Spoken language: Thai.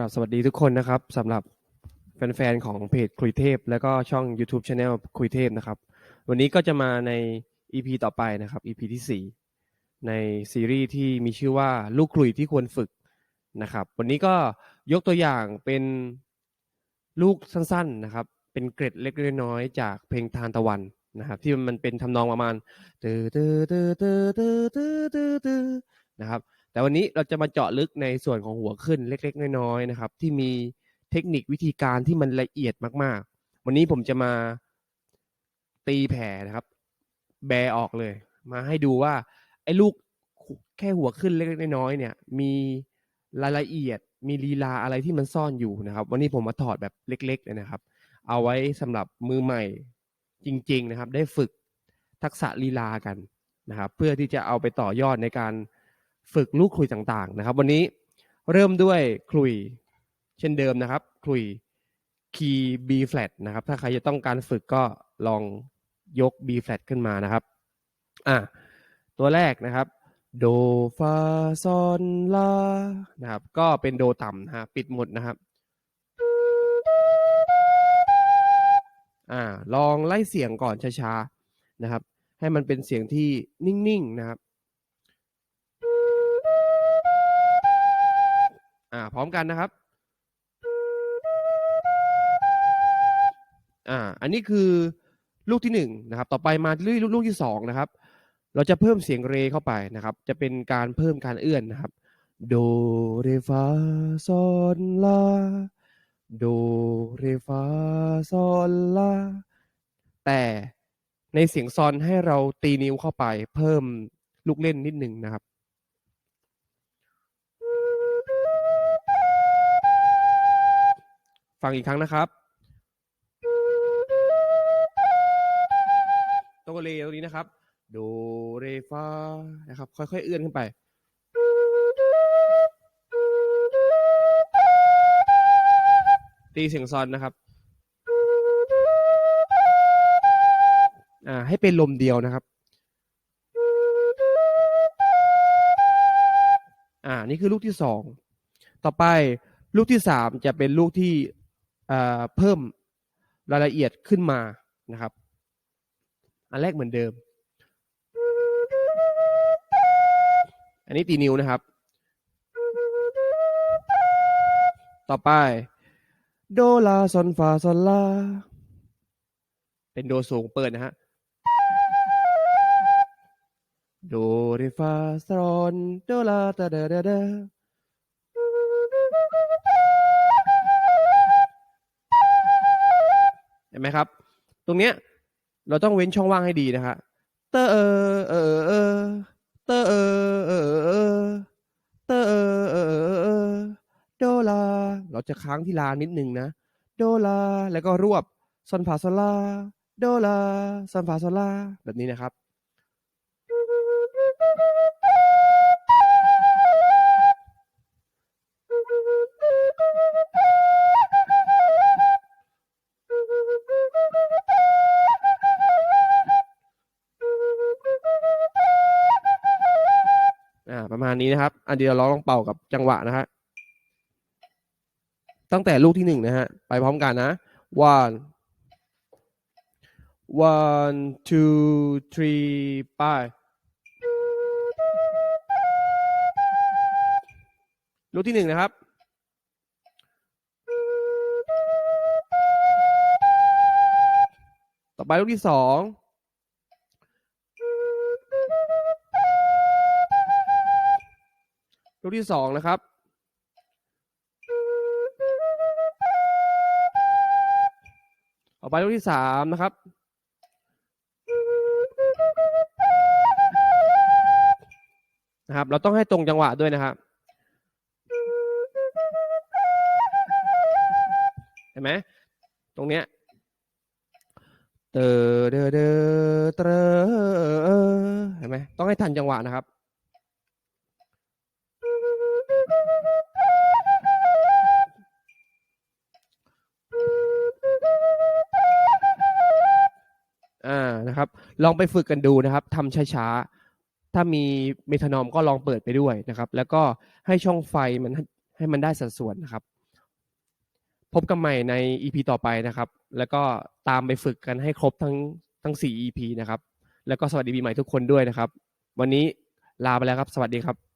กราบสวัสดีทุกคนนะครับสำหรับแฟนๆของเพจคุยเทพ แล้วก็ช่อง YouTube c h anel คุยเทพนะครับ วันนี้ก็จะมาใน EP ต่อไปนะครับ EP ที่ 4 ในซีรีส์ที่มีชื่อว่าลูกคุยที่ควรฝึกนะครับ วันนี้ก็ยกตัวอย่างเป็นลูกสั้นๆนะครับ เป็นเกร็ดเล็กๆน้อยจากเพลงทานตะวันนะครับที่มันเป็นทำนองประมาณตือตือตือตือตือตือตือนะครับ แต่วันนี้เราจะมาเจาะลึกในส่วนของหัวขึ้นเล็ก ๆ น้อยๆนะครับ ที่มีเทคนิควิธีการที่มันละเอียดมากๆ วันนี้ผมจะมาตีแผ่นะครับ แบออกเลย มาให้ดูว่า ไอ้ลูกแค่หัวขึ้นเล็กๆน้อยๆเนี่ย มีรายละเอียดมีลีลาอะไรที่มันซ่อนอยู่นะครับ วันนี้ผมมาถอดแบบเล็กๆเลยนะครับ เอาไว้สำหรับมือใหม่จริง ๆนะครับ ได้ฝึกทักษะลีลากันนะครับ เพื่อที่จะเอาไปต่อยอดในการ ฝึกลูกคุยต่างๆนะครับ วันนี้เริ่มด้วยคุยเช่นเดิมนะครับคุยคีย์ B flat นะครับ ถ้าใครจะต้องการฝึกก็ลองยก B flat ขึ้นมานะครับอะตัวแรกนะครับโดฟาซอนลานะครับ ก็เป็นโดต่ำนะฮะปิดหมดนะครับอ่าลองไล่เสียงก่อนช้าๆนะครับ ให้มันเป็นเสียงที่นิ่งๆนะครับ อ่า พร้อมกันนะครับ อ่า อันนี้คือลูกที่หนึ่งนะครับ ต่อไปมาที่ลูกลูกที่สองนะครับ เราจะเพิ่มเสียงเรเข้าไปนะครับ จะเป็นการเพิ่มการเอื้อนนะครับ โดเรฟาซอนลา โดเรฟาซอนลา แต่ในเสียงซอนให้เราตีนิ้วเข้าไป เพิ่มลูกเล่นนิดหนึ่งนะครับ ฟังอีกครั้งนะครับ ตัวเลตรงนี้นะครับ โดเรฟานะครับ ค่อยๆ เอื้อนขึ้นไป ตีเสียงซอนนะครับ อ่า ให้เป็นลมเดียวนะครับ อ่า นี่คือลูกที่สอง ต่อไปลูกที่สามจะเป็นลูกที่ เพิ่มรายละเอียดขึ้นมานะครับ อันแรกเหมือนเดิม อันนี้ตีนิ้วนะครับ ต่อไป โดลาซอนฟาซอนลา เป็นโดสูงเปิดนะฮะ โดเรฟาซอนโดลาตาเดเดเด เห็นไหมครับ ตรงเนี้ยเราต้องเว้นช่องว่างให้ดีนะครับเตอเออเออเออเตอเออเออเออเตอเออเออเออโดลาเราจะค้างที่ลานิดนึงนะ โดลาแล้วก็รวบซอนฟาซลาโดลาซอนฟาซลาแบบนี้นะครับ ประมาณนี้นะครับ อันเดียวเราลองเป่ากับจังหวะนะฮะตั้งแต่ลูกที่หนึ่งนะฮะ ไปพร้อมกันนะ one one two three ไปลูกที่หนึ่งนะครับ ต่อไปลูกที่สอง ลูกที่สองนะครับต่อไปลูกที่สามนะครับ นะครับ เราต้องให้ตรงจังหวะด้วยนะครับเห็นไหมตรงเนี้ยเตอเดอเดอเตอเห็นไหมต้องให้ทันจังหวะนะครับ ลองไปฝึกกันดูนะครับทำช้าๆ ถ้ามีเมทานอมก็ลองเปิดไปด้วยนะครับ แล้วก็ให้ช่องไฟมันให้มันได้สัดส่วนนะครับ พบกันใหม่ใน EP ต่อไปนะครับ แล้วก็ตามไปฝึกกันให้ครบทั้งทั้ง 4 EP นะครับ แล้วก็สวัสดีปีใหม่ทุกคนด้วยนะครับ วันนี้ลาไปแล้วครับ สวัสดีครับ